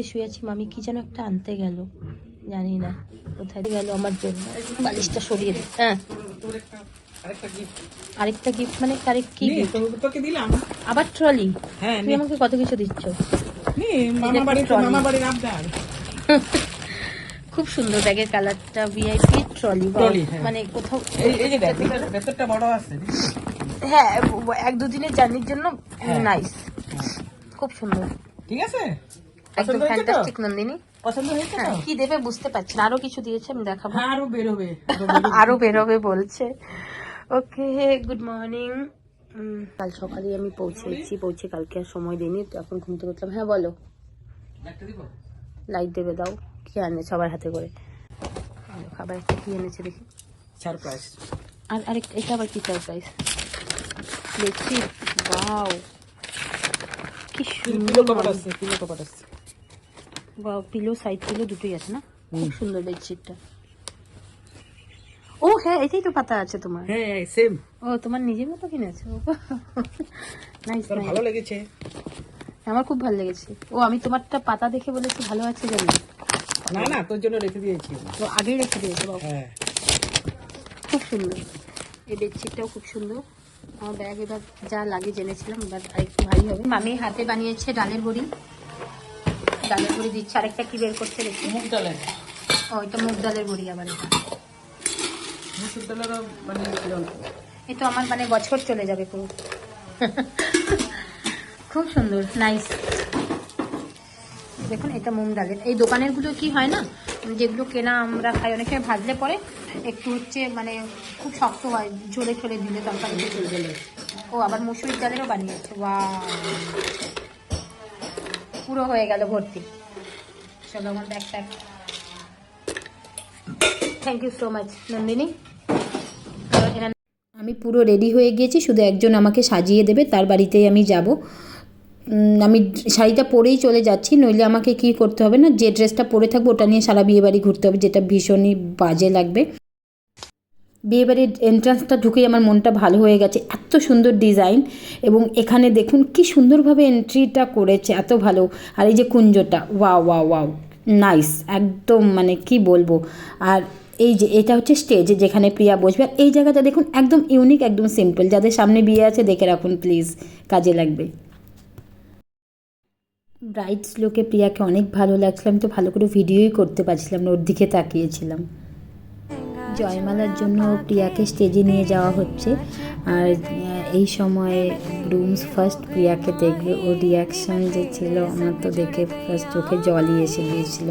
নিচে শুয়ে আছি মামি কি যেন একটা আনতে গেল। জানি না কোথায় গেল আমার জন্য। বালিশটা সরিয়ে দে। হ্যাঁ। আরেকটা গিফট মানে আরেক কি তোকে দিলাম। আবার ট্রলি হ্যাঁ তুমি আমাকে কত কিছু দিচ্ছ? খুব সুন্দর ব্যাগের কালারটা ভিআইপি ট্রলি হ্যাঁ। মানে কোথাও বড় আছে। হ্যাঁ এক দুদিনের জার্নির জন্য হ্যাঁ। নাইস খুব সুন্দর। ঠিক আছে? একদম? ফ্যান্টাস্টিক নন্দিনী। পছন্দ হয়েছে হ্যাঁ কি দেবে বুঝতে পারছি আরও কিছু দিয়েছে আমি দেখাবো। হ্যাঁ আরও বেরোবে। আরও বেরোবে। বলছে। ওকে গুড মর্নিং কাল সকালে আমি পৌঁছেছি পৌঁছে কালকে আর সময় দিইনি। এখন ঘুম থেকে উঠলাম। হ্যাঁ বলো। লাইট দেবে? দাও। কি আনে সবার হাতে করে? খাবার একটা কি এনেছে দেখি। সারপ্রাইজ আর আরেক এটা আবার কি সারপ্রাইজ দেখছি বাও কি সুন্দর। আছে pillow cover wow pillow side pillow দুটোই আছে না? খুব সুন্দর বেডশিটটা ও হ্যাঁ এটাই তো পাতা আছে তোমার। হ্যাঁ সেম ও তোমার নিজের মতো কিনেছো? নাইস ভালো লেগেছে। আমার খুব ভালো লেগেছে। ও আমি তোমারটা পাতা দেখে বলেছি ভালো আছে জানি। না না তোর জন্য রেখে দিয়েছি। তো আগেই রেখে দিয়েছ বাবা হ্যাঁ। খুব সুন্দর। এই বেডশিটটাও খুব সুন্দর। আমার ব্যাগ এবার যা লাগে জেনেছিলাম এবার আরেকটু ভারী হবে। মামি হাতে বানিয়েছে ডালের বড়ি। ডালের বড়ি দিচ্ছে আরেকটা কি বের করছে দেখি। মুগ ডালের। ও এটা মুগ ডালের বড়ি আবার এটা। মুসুর ডালেরও মানে জল। এ তো আমার মানে বছর চলে যাবে পুরো। খুব সুন্দর নাইস দেখুন এটা মুগ ডালের। এই দোকানেরগুলো কি হয় না যেগুলো কেনা আমরা খাই অনেক সময় ভাজলে পরে একটু হচ্ছে মানে খুব শক্ত হয় ঝোলে ঝোলে দিলে তরকারি। মুসুর ডালের। ও আবার মুসুরির ডালেরও বানিয়েছে ওয়া পুরো হয়ে গেল ভর্তি। চলো আমার thank you so much Nandini. আমি পুরো রেডি হয়ে গিয়েছি, শুধু একজন আমাকে সাজিয়ে দেবে, তার বাড়িতেই আমি যাব। আমি শাড়িটা পরেই চলে যাচ্ছি, নইলে আমাকে কি করতে হবে না? যে ড্রেসটা পরে থাকব, ওটা নিয়ে সারা বিয়ে বাড়ি ঘুরতে হবে, যেটা ভীষণই বাজে লাগবে। বিয়ে বাড়ির এন্ট্রান্সটা ঢুকেই আমার মনটা ভালো হয়ে গেছে। এত সুন্দর ডিজাইন এবং এখানে দেখুন কি সুন্দরভাবে এন্ট্রিটা করেছে, এত ভালো। আর এই যে কুঞ্জটা ওয়া ওয়া ওয়াও নাইস একদম মানে কি বলব। আর এই যে, এটা হচ্ছে স্টেজ যেখানে প্রিয়া বসবে। আর এই জায়গাটা দেখুন একদম ইউনিক একদম সিম্পল যাদের সামনে বিয়ে আছে, দেখে রাখুন প্লিজ কাজে লাগবে। ব্রাইডস লোকে প্রিয়াকে অনেক ভালো লাগছিল। আমি তো ভালো করে ভিডিওই করতে পারছিলাম না, ওর দিকে তাকিয়েছিলাম। জয়মালার জন্য প্রিয়াকে স্টেজে নিয়ে যাওয়া হচ্ছে। আর এই সময়ে গ্রুমস ফার্স্ট প্রিয়াকে দেখবে। ওর রিয়াকশান যে ছিল, আমার তো দেখে ফার্স্ট চোখে জলই এসে গিয়েছিল।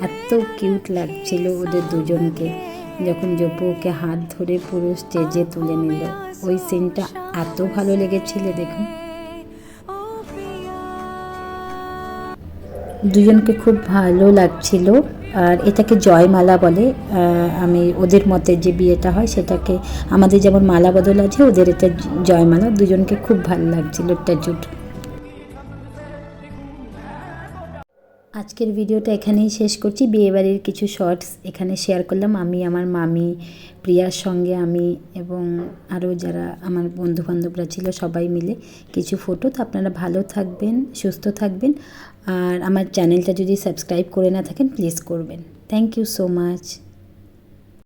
এত কিউট লাগছিল ওদের দুজনকে। যখন জপু ওকে হাত ধরে পুরো স্টেজে তুলে নিল। ওই সিনটা এত ভালো লেগেছিল, দেখুন। দুজনকে খুব ভালো লাগছিল। আর এটাকে জয়মালা বলে আমি ওদের মতে যে বিয়েটা হয় সেটাকে, আমাদের যেমন মালা বদল আছে, ওদের এটা জয়মালা। দুজনকে খুব ভালো লাগছিল ট্যাচুট আজকের ভিডিওটা এখানেই শেষ করছি। বিয়েবাড়ির কিছু শর্টস এখানে শেয়ার করলাম। আমি, আমার মামি, প্রিয়ার সঙ্গে আমি এবং আরও যারা আমার বন্ধুবান্ধবরা ছিল সবাই মিলে কিছু ফটো তো আপনারা ভালো থাকবেন, সুস্থ থাকবেন। আর আমার চ্যানেলটা যদি সাবস্ক্রাইব করে না থাকেন প্লিজ করবেন। Thank you so much